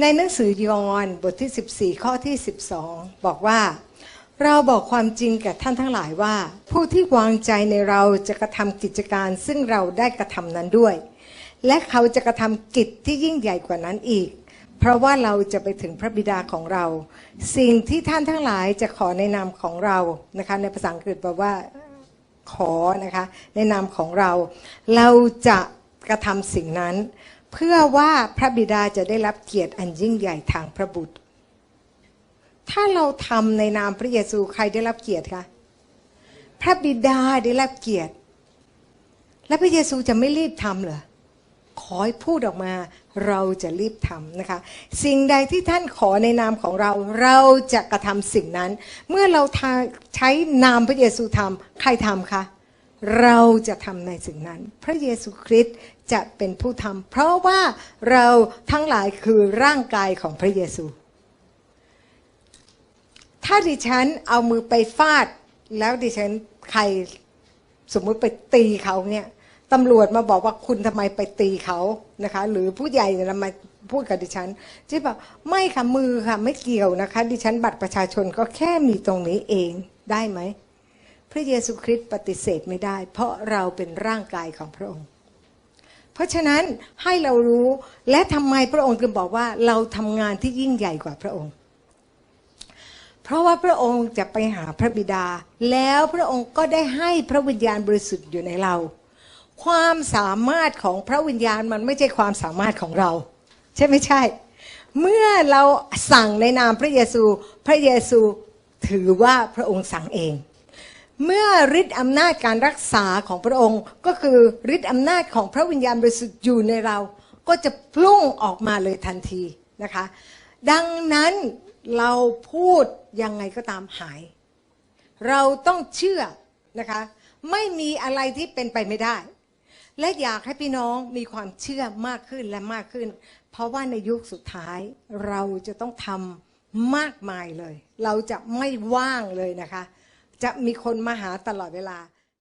ในหนังสือยอห์นบทที่ 14 ข้อที่ 12 บอกว่า เราบอกความจริงแก่ท่านทั้งหลายว่า ผู้ที่วางใจในเราจะกระทำกิจการ ซึ่งเราได้กระทำนั้นด้วย และเขาจะกระทำกิจที่ยิ่งใหญ่กว่านั้นอีก เพราะว่าเราจะไปถึงพระบิดาของเรา สิ่งที่ท่านทั้งหลายจะขอในนามของเรานะคะในภาษาอังกฤษบอกว่าขอนะคะในนามของเรา เราจะกระทำสิ่งนั้น เพื่อว่าพระบิดาจะได้รับเกียรติอันยิ่งใหญ่ทางพระบุตร ถ้าเราทำในนามพระเยซูใครได้รับเกียรติคะพระบิดาได้รับเกียรติ และพระเยซูจะไม่รีบทำเหรอขอให้พูดออกมาเราจะรีบทำนะคะ สิ่งใดที่ท่านขอในนามของเราเราจะกระทำสิ่งนั้น เมื่อเราทาใช้นามพระเยซูทำใครทำคะ เราจะทำในสิ่งนั้น พระเยซูคริสต์จะเป็นผู้ทำเพราะว่าเราทั้งหลายคือร่างกายของพระเยซู ถ้าดิฉันเอามือไปฟาด แล้วดิฉันใครสมมุติไปตีเขาเนี่ยตำรวจมาบอกว่าคุณทำไมไปตีเขานะคะ หรือผู้ใหญ่เนี่ยมาพูดกับดิฉันที่บอกไม่ค่ะมือค่ะไม่เกี่ยวนะคะ ดิฉันบัตรประชาชนก็แค่มีตรงนี้เองได้ไหม พระเยซูคริสต์ปฏิเสธไม่ได้ เพราะเราเป็นร่างกายของพระองค์ เพราะฉะนั้นให้เรารู้และทำไมพระองค์ถึงบอกว่าเราทำงานที่ยิ่งใหญ่กว่าพระองค์ เพราะว่าพระองค์จะไปหาพระบิดา แล้วพระองค์ก็ได้ให้พระวิญญาณบริสุทธิ์อยู่ในเรา ความสามารถของพระวิญญาณมันไม่ใช่ความสามารถของเรา ใช่ไม่ใช่ เมื่อเราสั่งในนามพระเยซู พระเยซูถือว่าพระองค์สั่งเอง เมื่อฤทธิ์อำนาจการรักษาของพระองค์ ก็คือฤทธิ์อำนาจของพระวิญญาณบริสุทธิ์อยู่ในเรา ก็จะพุ่งออกมาเลยทันทีนะคะ ดังนั้นเราพูดยังไงก็ตามหาย เราต้องเชื่อนะคะ ไม่มีอะไรที่เป็นไปไม่ได้ และอยากให้พี่น้องมีความเชื่อมากขึ้นและมากขึ้น เพราะว่าในยุคสุดท้ายเราจะต้องทำมากมายเลย เราจะไม่ว่างเลยนะคะ จะมีคนมาหาตลอดเวลา